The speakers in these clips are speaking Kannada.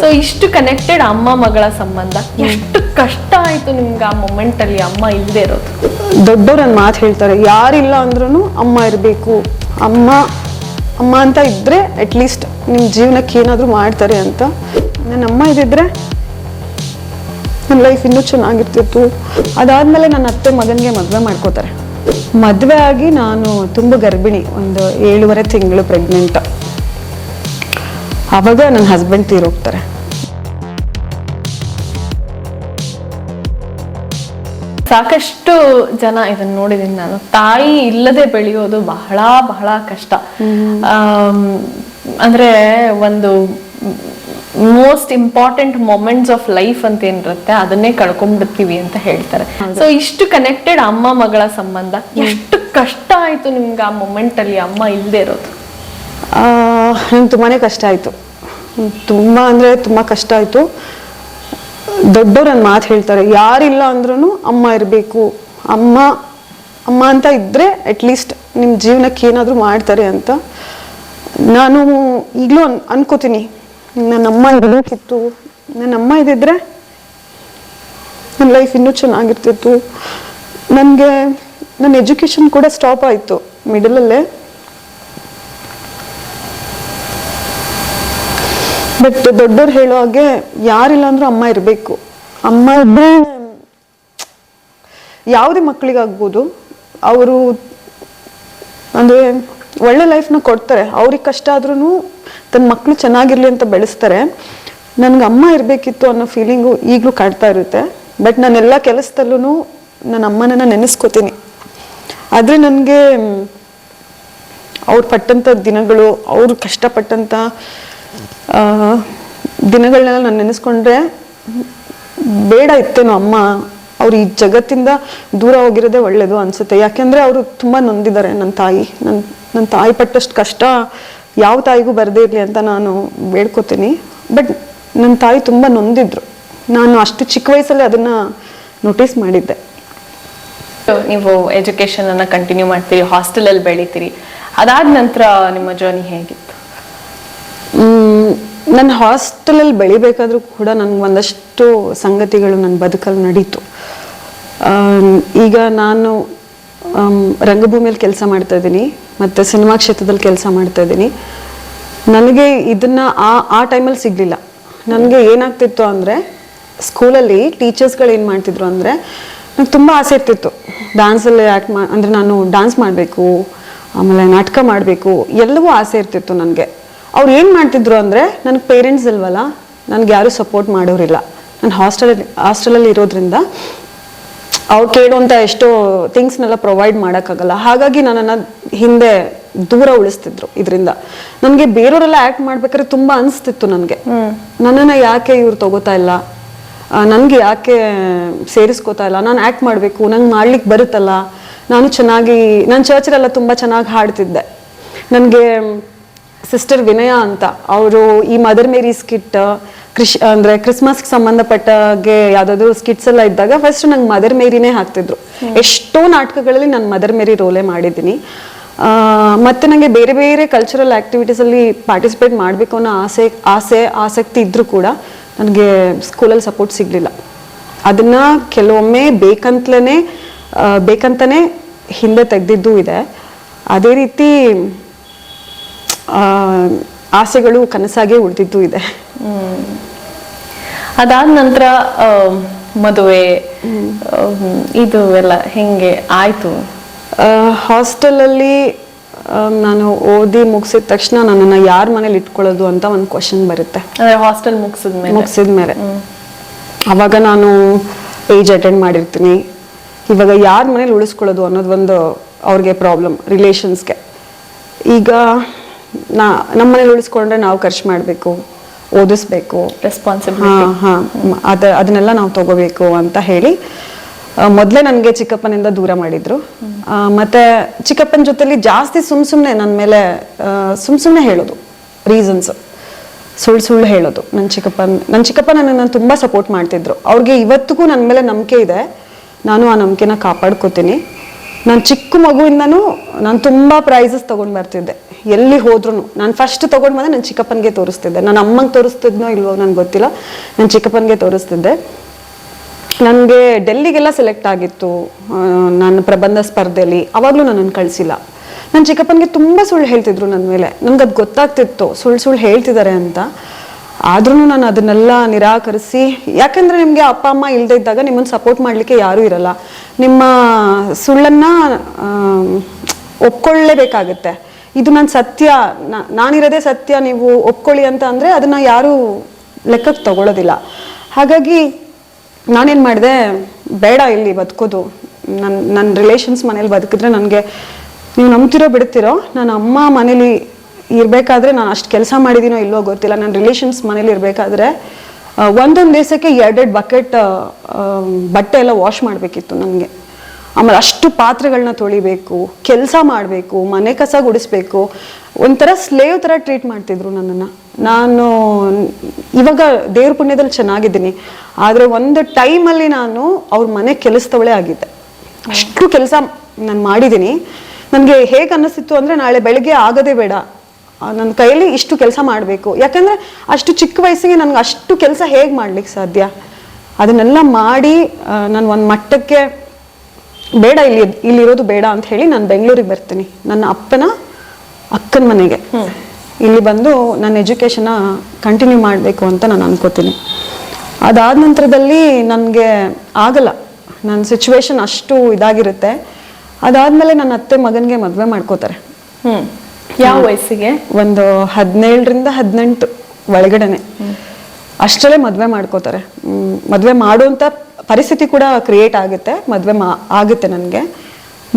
ಸೊ ಇಷ್ಟು ಕನೆಕ್ಟೆಡ್ ಅಮ್ಮ ಮಗಳ ಸಂಬಂಧ. ಎಷ್ಟು ಕಷ್ಟ ಆಯ್ತು ನಿಮ್ಗೆ ಆ ಮೊಮೆಂಟ್ ಅಲ್ಲಿ ಅಮ್ಮ ಇಲ್ಲದೆ ಇರೋದು. ದೊಡ್ಡವ್ರು ಒಂದು ಮಾತು ಹೇಳ್ತಾರೆ ಯಾರಿಲ್ಲ ಅಂದ್ರೂ ಅಮ್ಮ ಇರಬೇಕು. ಅಮ್ಮ ಅಮ್ಮ ಅಂತ ಇದ್ದರೆ ಅಟ್ಲೀಸ್ಟ್ ನಿಮ್ಮ ಜೀವನಕ್ಕೆ ಏನಾದರೂ ಮಾಡ್ತಾರೆ ಅಂತ. ನನ್ನ ಅಮ್ಮ ಇದ್ದಿದ್ರೆ ನನ್ನ ಲೈಫ್ ಇನ್ನೂ ಚೆನ್ನಾಗಿರ್ತಿತ್ತು. ಅದಾದಮೇಲೆ ನನ್ನ ಅತ್ತೆ ಮಗನಿಗೆ ಮದುವೆ ಮಾಡ್ಕೋತಾರೆ. ಮದುವೆ ಆಗಿ ನಾನು ತುಂಬ ಗರ್ಭಿಣಿ ಒಂದು ಏಳುವರೆ ತಿಂಗಳು ಪ್ರೆಗ್ನೆಂಟ್ ಆವಾಗ ನನ್ನ ಹಸ್ಬೆಂಡ್ ತೀರೋಗ್ತಾರೆ. ಸಾಕಷ್ಟು ಜನ ಇದನ್ನ ನೋಡಿದೀನಿ ನಾನು. ತಾಯಿ ಇಲ್ಲದೆ ಬೆಳೆಯೋದು ಬಹಳ ಬಹಳ ಕಷ್ಟ. ಅಂದ್ರೆ ಒಂದು most important moments of life ಅಂತ ಏನಿರುತ್ತೆ ಅದನ್ನೇ ಕಳ್ಕೊಂಡ್ಬಿಡ್ತೀವಿ ಅಂತ ಹೇಳ್ತಾರೆ. ಸೊ ಇಷ್ಟು ಕನೆಕ್ಟೆಡ್ ಅಮ್ಮ ಮಗಳ ಸಂಬಂಧ ಎಷ್ಟು ಕಷ್ಟ ಆಯ್ತು ನಿಮ್ಗೆ ಆ ಮೊಮೆಂಟ್ ಅಲ್ಲಿ ಅಮ್ಮ ಇಲ್ಲದೆ ಇರೋದು? ನಂಗೆ ತುಂಬಾ ಕಷ್ಟ ಆಯಿತು. ತುಂಬ ಅಂದರೆ ತುಂಬ ಕಷ್ಟ ಆಯಿತು. ದೊಡ್ಡವ್ರು ನನ್ನ ಮಾತು ಹೇಳ್ತಾರೆ, ಯಾರಿಲ್ಲ ಅಂದ್ರೂ ಅಮ್ಮ ಇರಬೇಕು. ಅಮ್ಮ ಅಮ್ಮ ಅಂತ ಇದ್ದರೆ ಅಟ್ಲೀಸ್ಟ್ ನಿಮ್ಮ ಜೀವನಕ್ಕೆ ಏನಾದರೂ ಮಾಡ್ತಾರೆ ಅಂತ. ನಾನು ಈಗಲೂ ಅನ್, ಅನ್ಕೋತೀನಿ ನನ್ನ ಅಮ್ಮ ಇರಬೇಕಿತ್ತು ನನ್ನ ಅಮ್ಮ ಇದ್ದಿದ್ರೆ ನನ್ನ ಲೈಫ್ ಇನ್ನೂ ಚೆನ್ನಾಗಿರ್ತಿತ್ತು. ನನಗೆ ನನ್ನ ಎಜುಕೇಷನ್ ಕೂಡ ಸ್ಟಾಪ್ ಆಯಿತು ಮಿಡಲಲ್ಲೇ ಬಟ್ ದೊಡ್ಡವ್ರು ಹೇಳೋ ಹಾಗೆ ಯಾರಿಲ್ಲ ಅಂದ್ರೂ ಅಮ್ಮ ಇರಬೇಕು. ಅಮ್ಮ ಇದ್ರೆ ಯಾವುದೇ ಮಕ್ಕಳಿಗಾಗ್ಬೋದು. ಅವರು ಅಂದರೆ ಒಳ್ಳೆ ಲೈಫ್ನ ಕೊಡ್ತಾರೆ. ಅವ್ರಿಗೆ ಕಷ್ಟ ಆದ್ರೂ ತನ್ನ ಮಕ್ಕಳು ಚೆನ್ನಾಗಿರ್ಲಿ ಅಂತ ಬೆಳೆಸ್ತಾರೆ. ನನಗೆ ಅಮ್ಮ ಇರಬೇಕಿತ್ತು ಅನ್ನೋ ಫೀಲಿಂಗು ಈಗಲೂ ಕಾಡ್ತಾ ಇರುತ್ತೆ. ಬಟ್ ನಾನೆಲ್ಲ ಕೆಲಸದಲ್ಲೂ ನನ್ನ ಅಮ್ಮನನ್ನು ನೆನೆಸ್ಕೋತೀನಿ. ಆದರೆ ನನಗೆ ಅವ್ರು ಪಟ್ಟಂಥ ದಿನಗಳು, ಅವರು ಕಷ್ಟಪಟ್ಟಂಥ ದಿನಗಳನ್ನೆಲ್ಲ ನಾನು ನೆನೆಸ್ಕೊಂಡ್ರೆ ಬೇಡ ಇತ್ತೇನೋ ಅಮ್ಮ. ಅವ್ರು ಈ ಜಗತ್ತಿಂದ ದೂರ ಹೋಗಿರೋದೇ ಒಳ್ಳೇದು ಅನ್ಸುತ್ತೆ. ಯಾಕೆಂದರೆ ಅವರು ತುಂಬ ನೊಂದಿದ್ದಾರೆ ನನ್ನ ತಾಯಿ. ನನ್ನ ನನ್ನ ತಾಯಿ ಪಟ್ಟಷ್ಟು ಕಷ್ಟ ಯಾವ ತಾಯಿಗೂ ಬರದೇ ಇರಲಿ ಅಂತ ನಾನು ಬೇಡ್ಕೋತೀನಿ ಬಟ್ ನನ್ನ ತಾಯಿ ತುಂಬ ನೊಂದಿದ್ರು. ನಾನು ಅಷ್ಟು ಚಿಕ್ಕ ವಯಸ್ಸಲ್ಲಿ ಅದನ್ನು ನೋಟಿಸ್ ಮಾಡಿದ್ದೆ. ನೀವು ಎಜುಕೇಷನನ್ನು ಕಂಟಿನ್ಯೂ ಮಾಡ್ತೀರಿ, ಹಾಸ್ಟೆಲಲ್ಲಿ ಬೆಳಿತೀರಿ. ಅದಾದ ನಂತರ ನಿಮ್ಮ ಜರ್ನಿ ಹೇಗಿತ್ತು? ನನ್ನ ಹಾಸ್ಟೆಲಲ್ಲಿ ಬೆಳಿಬೇಕಾದ್ರೂ ಕೂಡ ನನಗೆ ಒಂದಷ್ಟು ಸಂಗತಿಗಳು ನನ್ನ ಬದುಕಲ್ಲಿ ನಡೀತು. ಈಗ ನಾನು ರಂಗಭೂಮಿಯಲ್ಲಿ ಕೆಲಸ ಮಾಡ್ತಾ ಇದ್ದೀನಿ, ಮತ್ತು ಸಿನಿಮಾ ಕ್ಷೇತ್ರದಲ್ಲಿ ಕೆಲಸ ಮಾಡ್ತಾ ಇದ್ದೀನಿ. ನನಗೆ ಇದನ್ನು ಆ ಆ ಟೈಮಲ್ಲಿ ಸಿಗಲಿಲ್ಲ. ನನಗೆ ಏನಾಗ್ತಿತ್ತು ಅಂದರೆ, ಸ್ಕೂಲಲ್ಲಿ ಟೀಚರ್ಸ್ಗಳು ಏನು ಮಾಡ್ತಿದ್ರು ಅಂದರೆ, ನಂಗೆ ತುಂಬ ಆಸೆ ಇರ್ತಿತ್ತು. ಡ್ಯಾನ್ಸಲ್ಲಿ ಆ್ಯಕ್ಟ್ ಮಾ, ಅಂದರೆ ನಾನು ಡ್ಯಾನ್ಸ್ ಮಾಡಬೇಕು, ಆಮೇಲೆ ನಾಟಕ ಮಾಡಬೇಕು, ಎಲ್ಲವೂ ಆಸೆ ಇರ್ತಿತ್ತು ನನಗೆ. ಅವ್ರು ಏನು ಮಾಡ್ತಿದ್ರು ಅಂದರೆ ನನಗೆ ಪೇರೆಂಟ್ಸ್ ಇಲ್ವಲ್ಲ ನನಗೆ ಯಾರೂ ಸಪೋರ್ಟ್ ಮಾಡೋರಿಲ್ಲ. ನಾನು ಹಾಸ್ಟೆಲಲ್ಲಿ ಹಾಸ್ಟೆಲಲ್ಲಿ ಇರೋದ್ರಿಂದ ಅವ್ರು ಕೇಳುವಂಥ ಎಷ್ಟೋ ಥಿಂಗ್ಸ್ನೆಲ್ಲ ಪ್ರೊವೈಡ್ ಮಾಡೋಕ್ಕಾಗಲ್ಲ. ಹಾಗಾಗಿ ನನ್ನನ್ನು ಹಿಂದೆ ದೂರ ಉಳಿಸ್ತಿದ್ರು ಇದರಿಂದ. ನನಗೆ ಬೇರೆಯವರೆಲ್ಲ ಆ್ಯಕ್ಟ್ ಮಾಡ್ಬೇಕಾದ್ರೆ ತುಂಬ ಅನಿಸ್ತಿತ್ತು ನನಗೆ. ನನ್ನನ್ನು ಯಾಕೆ ಇವ್ರು ತಗೋತಾ ಇಲ್ಲ? ನನಗೆ ಯಾಕೆ ಸೇರಿಸ್ಕೋತಾ ಇಲ್ಲ? ನಾನು ಆ್ಯಕ್ಟ್ ಮಾಡಬೇಕು ನಂಗೆ ಮಾಡ್ಲಿಕ್ಕೆ ಬರುತ್ತಲ್ಲ? ನಾನು ಚೆನ್ನಾಗಿ ನಾನು ಚರ್ಚಲ್ಲೆಲ್ಲ ತುಂಬ ಚೆನ್ನಾಗಿ ಹಾಡ್ತಿದ್ದೆ. ನನಗೆ ಸಿಸ್ಟರ್ ವಿನಯ ಅಂತ ಅವರು ಈ ಮದರ್ ಮೇರಿ ಸ್ಕಿಟ್ ಕ್ರಿಶ್ ಅಂದರೆ ಕ್ರಿಸ್ಮಸ್ಗೆ ಸಂಬಂಧಪಟ್ಟಾಗೆ ಯಾವ್ದಾದ್ರು ಸ್ಕಿಟ್ಸ್ ಎಲ್ಲ ಇದ್ದಾಗ ಫಸ್ಟ್ ನಂಗೆ ಮದರ್ ಮೇರಿನೇ ಹಾಕ್ತಿದ್ರು. ಎಷ್ಟೋ ನಾಟಕಗಳಲ್ಲಿ ನಾನು ಮದರ್ ಮೇರಿ ರೋಲೇ ಮಾಡಿದ್ದೀನಿ. ಮತ್ತು ನನಗೆ ಬೇರೆ ಬೇರೆ ಕಲ್ಚರಲ್ ಆ್ಯಕ್ಟಿವಿಟೀಸಲ್ಲಿ ಪಾರ್ಟಿಸಿಪೇಟ್ ಮಾಡಬೇಕು ಅನ್ನೋ ಆಸೆ ಆಸೆ ಆಸಕ್ತಿ ಇದ್ದರೂ ಕೂಡ ನನಗೆ ಸ್ಕೂಲಲ್ಲಿ ಸಪೋರ್ಟ್ ಸಿಗಲಿಲ್ಲ. ಅದನ್ನ ಕೆಲವೊಮ್ಮೆ ಬೇಕಂತಲೇ ಬೇಕಂತಲೇ ಹಿಂದೆ ತೆಗೆದಿದ್ದೂ ಇದೆ. ಅದೇ ರೀತಿ ಆಸೆಗಳು ಕನಸಾಗೆ ಉಳಿದಿದ್ದು ಇದೆ. ಅದಾದ ನಂತರ ಮದುವೆ ಇದು ಎಲ್ಲ ಹೆಂಗೆ ಆಯ್ತು? ಹಾಸ್ಟೆಲಲ್ಲಿ ನಾನು ಓದಿ ಮುಗಿಸಿದ ತಕ್ಷಣ ನನ್ನನ್ನು ಯಾರ ಮನೇಲಿ ಇಟ್ಕೊಳ್ಳೋದು ಅಂತ ಒಂದು ಕ್ವಶನ್ ಬರುತ್ತೆ. ಹಾಸ್ಟೆಲ್ ಹಾಸ್ಟೆಲ್ ಮುಗಿಸಿದ್ಮೇಲೆ ಮುಗಿಸಿದ ಮೇಲೆ. ಅವಾಗ ನಾನು ಏಜ್ ಅಟೆಂಡ್ ಮಾಡಿರ್ತೀನಿ. ಇವಾಗ ಯಾರ ಮನೇಲಿ ಉಳಿಸ್ಕೊಳ್ಳೋದು ಅನ್ನೋದು ಒಂದು ಅವ್ರಿಗೆ ಪ್ರಾಬ್ಲಮ್ ರಿಲೇಷನ್ಸ್ಗೆ ಈಗ ನಾ ನಮ್ಮ ಮನೇಲಿ ಉಳಿಸ್ಕೊಂಡ್ರೆ ನಾವು ಖರ್ಚು ಮಾಡಬೇಕು ಓದಿಸ್ಬೇಕು. ರೆಸ್ಪಾನ್ಸಿಬಿಲಿಟಿ ಹಾಂ ಹಾ ಅದ ಅದನ್ನೆಲ್ಲ ನಾವು ತಗೋಬೇಕು ಅಂತ ಹೇಳಿ ಮೊದಲೇ ನನಗೆ ಚಿಕ್ಕಪ್ಪನಿಂದ ದೂರ ಮಾಡಿದ್ರು. ಮತ್ತೆ ಚಿಕ್ಕಪ್ಪನ ಜೊತೆಲಿ ಜಾಸ್ತಿ ಸುಮ್ ಸುಮ್ಮನೆ ನನ್ನ ಮೇಲೆ ಸುಮ್ ಸುಮ್ಮನೆ ಹೇಳೋದು ರೀಸನ್ಸ್ ಸುಳ್ಳು ಸುಳ್ಳು ಹೇಳೋದು. ನನ್ನ ಚಿಕ್ಕಪ್ಪನ ನನ್ನ ಚಿಕ್ಕಪ್ಪ ನನ್ನನ್ನು ತುಂಬ ಸಪೋರ್ಟ್ ಮಾಡ್ತಿದ್ರು. ಅವ್ರಿಗೆ ಇವತ್ತಿಗೂ ನನ್ನ ಮೇಲೆ ನಂಬಿಕೆ ಇದೆ. ನಾನು ಆ ನಂಬಿಕೆನ ಕಾಪಾಡ್ಕೋತೀನಿ. ನಾನು ಚಿಕ್ಕ ಮಗುವಿಂದನೂ ನಾನು ತುಂಬ ಪ್ರೈಸಸ್ ತೊಗೊಂಡು ಬರ್ತಿದ್ದೆ. ಎಲ್ಲಿ ಹೋದ್ರೂ ನಾನು ಫಸ್ಟ್ ತೊಗೊಂಡು ಬಂದರೆ ನನ್ನ ಚಿಕ್ಕಪ್ಪನಿಗೆ ತೋರಿಸ್ತಿದ್ದೆ. ನನ್ನ ಅಮ್ಮಂಗೆ ತೋರಿಸ್ತಿದ್ನೋ ಇಲ್ವೋ ನನಗೆ ಗೊತ್ತಿಲ್ಲ. ನನ್ನ ಚಿಕ್ಕಪ್ಪನಿಗೆ ತೋರಿಸ್ತಿದ್ದೆ. ನನಗೆ ಡೆಲ್ಲಿಗೆಲ್ಲ ಸೆಲೆಕ್ಟ್ ಆಗಿತ್ತು. ನನ್ನ ನಾನು ಪ್ರಬಂಧ ಸ್ಪರ್ಧೆಯಲ್ಲಿ ಅವಾಗಲೂ ನನ್ನನ್ನು ಕಳಿಸಿಲ್ಲ. ನನ್ನ ಚಿಕ್ಕಪ್ಪನಿಗೆ ತುಂಬ ಸುಳ್ಳು ಹೇಳ್ತಿದ್ರು ನನ್ನ ಮೇಲೆ. ನನಗೆ ಅದು ಗೊತ್ತಾಗ್ತಿತ್ತು. ಸುಳ್ಳು ಸುಳ್ಳು ಹೇಳ್ತಿದ್ದಾರೆ ಅಂತ. ಆದ್ರೂ ನಾನು ಅದನ್ನೆಲ್ಲ ನಿರಾಕರಿಸಿ, ಯಾಕಂದ್ರೆ ನಿಮಗೆ ಅಪ್ಪ, ಅಮ್ಮ ಇಲ್ಲದೆ ಇದ್ದಾಗ ನಿಮ್ಮನ್ನು ಸಪೋರ್ಟ್ ಮಾಡಲಿಕ್ಕೆ ಯಾರೂ ಇರಲ್ಲ. ನಿಮ್ಮ ಸುಳ್ಳನ್ನ ಒಪ್ಕೊಳ್ಳೇಬೇಕಾಗತ್ತೆ. ಇದು ನಾನು ಸತ್ಯ ನಾನಿರೋದೇ ಸತ್ಯ, ನೀವು ಒಪ್ಕೊಳ್ಳಿ ಅಂತ ಅಂದರೆ ಅದನ್ನ ಯಾರೂ ಲೆಕ್ಕಕ್ಕೆ ತಗೊಳ್ಳೋದಿಲ್ಲ ಹಾಗಾಗಿ ನಾನೇನು ಮಾಡಿದೆ, ಬೇಡ ಇಲ್ಲಿ ಬದುಕೋದು. ನನ್ನ ನನ್ನ ರಿಲೇಷನ್ಸ್ ಮನೇಲಿ ಬದುಕಿದ್ರೆ ನನಗೆ, ನೀವು ನಂಬ್ತಿರೋ, ಬಿಡ್ತಿರೋ ನನ್ನ ಅಮ್ಮ ಮನೇಲಿ ಇರಬೇಕಾದ್ರೆ ನಾನು ಅಷ್ಟು ಕೆಲಸ ಮಾಡಿದ್ದೀನೋ ಇಲ್ವೋ ಗೊತ್ತಿಲ್ಲ. ನನ್ನ ರಿಲೇಷನ್ಸ್ ಮನೇಲಿ ಇರಬೇಕಾದ್ರೆ ಒಂದೊಂದು ದಿವಸಕ್ಕೆ ಎರಡೆರಡು ಬಕೆಟ್ ಬಟ್ಟೆ ಎಲ್ಲ ವಾಶ್ ಮಾಡಬೇಕಿತ್ತು ನನಗೆ. ಆಮೇಲೆ ಅಷ್ಟು ಪಾತ್ರೆಗಳನ್ನ ತೊಳಿಬೇಕು, ಕೆಲಸ ಮಾಡಬೇಕು, ಮನೆ ಕಸ ಗುಡಿಸ್ಬೇಕು. ಒಂಥರ ಸ್ಲೇವ್ ಥರ ಟ್ರೀಟ್ ಮಾಡ್ತಿದ್ರು ನನ್ನನ್ನು. ನಾನು, ಇವಾಗ ದೇವ್ರ ಪುಣ್ಯದಲ್ಲಿ ಚೆನ್ನಾಗಿದ್ದೀನಿ. ಆದರೆ ಒಂದು ಟೈಮಲ್ಲಿ ನಾನು ಅವ್ರ ಮನೆ ಕೆಲಸದವಳೆ ಆಗಿದ್ದೆ. ಅಷ್ಟು ಕೆಲಸ ನಾನು ಮಾಡಿದ್ದೀನಿ ನನಗೆ ಹೇಗೆ ಅನ್ನಿಸ್ತಿತ್ತು ಅಂದರೆ ನಾಳೆ ಬೆಳಗ್ಗೆ ಆಗೋದೇ ಬೇಡ. ನನ್ನ ಕೈಯಲ್ಲಿ ಇಷ್ಟು ಕೆಲಸ ಮಾಡಬೇಕು. ಯಾಕಂದರೆ ಅಷ್ಟು ಚಿಕ್ಕ ವಯಸ್ಸಿಗೆ ನನಗೆ ಅಷ್ಟು ಕೆಲಸ ಹೇಗೆ ಮಾಡ್ಲಿಕ್ಕೆ ಸಾಧ್ಯ? ಅದನ್ನೆಲ್ಲ ಮಾಡಿ ನಾನು ಒಂದು ಮಟ್ಟಕ್ಕೆ ಬೇಡ ಇಲ್ಲಿ ಇಲ್ಲಿರೋದು ಬೇಡ ಅಂತ ಹೇಳಿ ನಾನು ಬೆಂಗಳೂರಿಗೆ ಬರ್ತೀನಿ. ನನ್ನ ಅಪ್ಪನ ಅಕ್ಕನ ಮನೆಗೆ. ಇಲ್ಲಿ ಬಂದು ನನ್ನ ಎಜುಕೇಷನ ಕಂಟಿನ್ಯೂ ಮಾಡಬೇಕು ಅಂತ ನಾನು ಅನ್ಕೋತೀನಿ. ಅದಾದ ನಂತರದಲ್ಲಿ ನನಗೆ ಆಗಲ್ಲ. ನನ್ನ ಸಿಚುವೇಶನ್ ಅಷ್ಟು ಇದಾಗಿರುತ್ತೆ. ಅದಾದ್ಮೇಲೆ ನನ್ನ ಅತ್ತೆ ಮಗನಿಗೆ ಮದುವೆ ಮಾಡ್ಕೋತಾರೆ. ಯಾವ ವಯಸ್ಸಿಗೆ? ಒಂದು ಹದಿನೇಳರಿಂದ ಹದಿನೆಂಟು ಒಳಗಡೆನೆ. ಅಷ್ಟರಲ್ಲೇ ಮದುವೆ ಮಾಡ್ಕೋತಾರೆ. ಮದುವೆ ಮಾಡುವಂಥ ಪರಿಸ್ಥಿತಿ ಕೂಡ ಕ್ರಿಯೇಟ್ ಆಗುತ್ತೆ. ಮದುವೆ ಮಾ ಆಗುತ್ತೆ ನನಗೆ.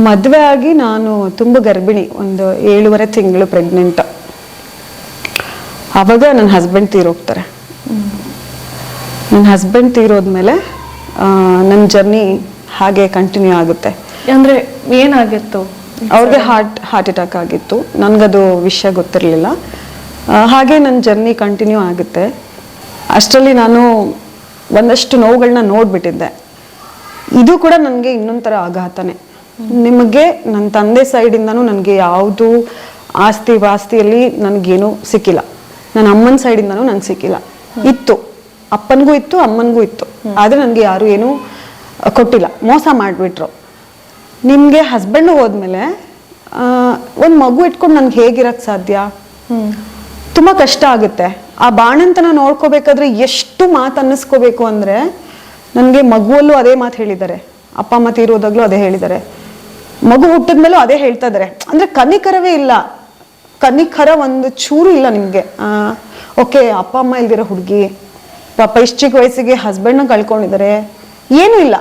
ಮದುವೆ ಆಗಿ ನಾನು ತುಂಬ ಗರ್ಭಿಣಿ ಒಂದು ಏಳುವರೆ ತಿಂಗಳು ಪ್ರೆಗ್ನೆಂಟ್ ಆವಾಗ ನನ್ನ ಹಸ್ಬೆಂಡ್ ತೀರೋಗ್ತಾರೆ. ನನ್ನ ಹಸ್ಬೆಂಡ್ ತೀರೋದ್ಮೇಲೆ ನನ್ನ ಜರ್ನಿ ಹಾಗೆ ಕಂಟಿನ್ಯೂ ಆಗುತ್ತೆ. ಅಂದರೆ ಏನಾಗಿತ್ತು? ಅವ್ರಿಗೆ ಹಾರ್ಟ್ ಹಾರ್ಟ್ ಅಟ್ಯಾಕ್ ಆಗಿತ್ತು. ನನಗದು ವಿಷಯ ಗೊತ್ತಿರಲಿಲ್ಲ. ಹಾಗೆ ನನ್ನ ಜರ್ನಿ ಕಂಟಿನ್ಯೂ ಆಗುತ್ತೆ. ಅಷ್ಟರಲ್ಲಿ ನಾನು ಒಂದಷ್ಟು ನೋವುಗಳನ್ನ ನೋಡಿಬಿಟ್ಟಿದ್ದೆ. ಇದು ಕೂಡ ನನಗೆ ಇನ್ನೊಂಥರ ಆಘಾತನೇ. ನಿಮಗೆ ನನ್ನ ತಂದೆ ಸೈಡಿಂದನೂ ನನಗೆ ಯಾವುದು ಆಸ್ತಿ ವಾಸ್ತಿಯಲ್ಲಿ ನನಗೇನು ಸಿಕ್ಕಿಲ್ಲ. ನನ್ನ ಅಮ್ಮನ ಸೈಡಿಂದನೂ ನನಗೆ ಸಿಕ್ಕಿಲ್ಲ. ಇತ್ತು. ಅಪ್ಪನಿಗೂ ಇತ್ತು ಅಮ್ಮನಿಗೂ ಇತ್ತು. ಆದರೆ ನನಗೆ ಯಾರು ಏನೂ ಕೊಟ್ಟಿಲ್ಲ. ಮೋಸ ಮಾಡಿಬಿಟ್ರು. ನಿಮಗೆ ಹಸ್ಬೆಂಡ್ ಹೋದ್ಮೇಲೆ ಒಂದು ಮಗು ಇಟ್ಕೊಂಡು ನನ್ಗೆ ಹೇಗಿರಕ್ಕೆ ಸಾಧ್ಯ? ತುಂಬ ಕಷ್ಟ ಆಗುತ್ತೆ. ಆ ಬಾಣಂತನ ನೋಡ್ಕೋಬೇಕಾದ್ರೆ ಎಷ್ಟು ಮಾತು ಅನ್ನಿಸ್ಕೋಬೇಕು ಅಂದರೆ ನನಗೆ ಮಗುವಲ್ಲೂ ಅದೇ ಮಾತು ಹೇಳಿದ್ದಾರೆ. ಅಪ್ಪ ಅಮ್ಮ ತೀರೋದಾಗ್ಲೂ ಅದೇ ಹೇಳಿದ್ದಾರೆ. ಮಗು ಹುಟ್ಟಿದ್ಮೇಲೂ ಅದೇ ಹೇಳ್ತಾ ಇದ್ದಾರೆ. ಅಂದರೆ ಕನಿಕರವೇ ಇಲ್ಲ. ಕನಿಕರ ಒಂದು ಚೂರು ಇಲ್ಲ ನಿಮಗೆ. ಓಕೆ ಅಪ್ಪ ಅಮ್ಮ ಇಲ್ದಿರೋ ಹುಡುಗಿ ಪಾಪ ಇಷ್ಟು ಚಿಕ್ಕ ವಯಸ್ಸಿಗೆ ಹಸ್ಬೆಂಡ್ನ ಕಳ್ಕೊಂಡಿದ್ದಾರೆ. ಏನೂ ಇಲ್ಲ.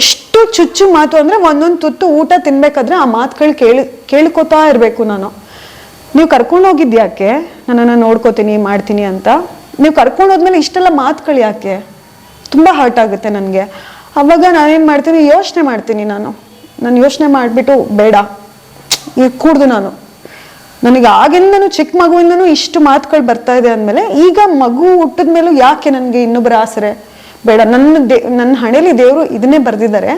ಎಷ್ಟು ಚುಚ್ಚು ಮಾತು ಅಂದರೆ ಒಂದೊಂದು ತುತ್ತು ಊಟ ತಿನ್ಬೇಕಾದ್ರೆ ಆ ಮಾತುಗಳು ಕೇಳಿ, ಕೇಳ್ಕೊತಾ ಇರಬೇಕು ನಾನು. ನೀವು ಕರ್ಕೊಂಡು ಹೋಗಿದ್ಯಾಕೆ ನನ್ನನ್ನು ನೋಡ್ಕೋತೀನಿ, ಮಾಡ್ತೀನಿ ಅಂತ. ನೀವು ಕರ್ಕೊಂಡು ಹೋದ್ಮೇಲೆ ಇಷ್ಟೆಲ್ಲ ಮಾತುಗಳು ಯಾಕೆ? ತುಂಬ ಹರ್ಟ್ ಆಗುತ್ತೆ ನನಗೆ. ಅವಾಗ ನಾನೇನು ಮಾಡ್ತೀನಿ? ಯೋಚನೆ ಮಾಡ್ತೀನಿ ನಾನು. ನಾನು ಯೋಚನೆ ಮಾಡಿಬಿಟ್ಟು ಬೇಡ. ಕೂಡ್ದು ನಾನು. ನನಗೆ ಆಗಿಂದನೂ ಚಿಕ್ಕ ಮಗುವಿಂದನೂ ಇಷ್ಟು ಮಾತುಗಳು ಬರ್ತಾ ಇದೆ ಅಂದಮೇಲೆ ಈಗ ಮಗು ಹುಟ್ಟಿದ ಮೇಲೂ ಯಾಕೆ ನನಗೆ ಇನ್ನೊಬ್ಬರ ಆಸರೆ? ಬೇಡ. ನನ್ನ ದೇ, ನನ್ನ ಹಣೆಯಲ್ಲಿ ದೇವರು ಇದನ್ನೇ ಬರೆದಿದ್ದಾರೆ.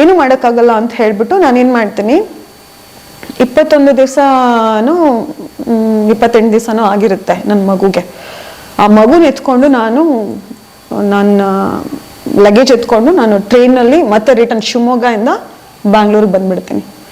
ಏನು ಮಾಡೋಕ್ಕಾಗಲ್ಲ ಅಂತ ಹೇಳ್ಬಿಟ್ಟು ನಾನೇನು ಮಾಡ್ತೀನಿ? ಇಪ್ಪತ್ತೊಂದು ದಿವಸನೂ ಇಪ್ಪತ್ತೆಂಟು ದಿವಸನೂ ಆಗಿರುತ್ತೆ ನನ್ನ ಮಗುಗೆ. ಆ ಮಗುನ ಎತ್ಕೊಂಡು ನಾನು, ನನ್ನ ಲಗೇಜ್ ಎತ್ಕೊಂಡು ನಾನು ಟ್ರೈನಲ್ಲಿ ಮತ್ತೆ ರಿಟರ್ನ್ ಶಿವಮೊಗ್ಗದಿಂದ ಬ್ಯಾಂಗ್ಳೂರಿಗೆ ಬಂದ್ಬಿಡ್ತೀನಿ.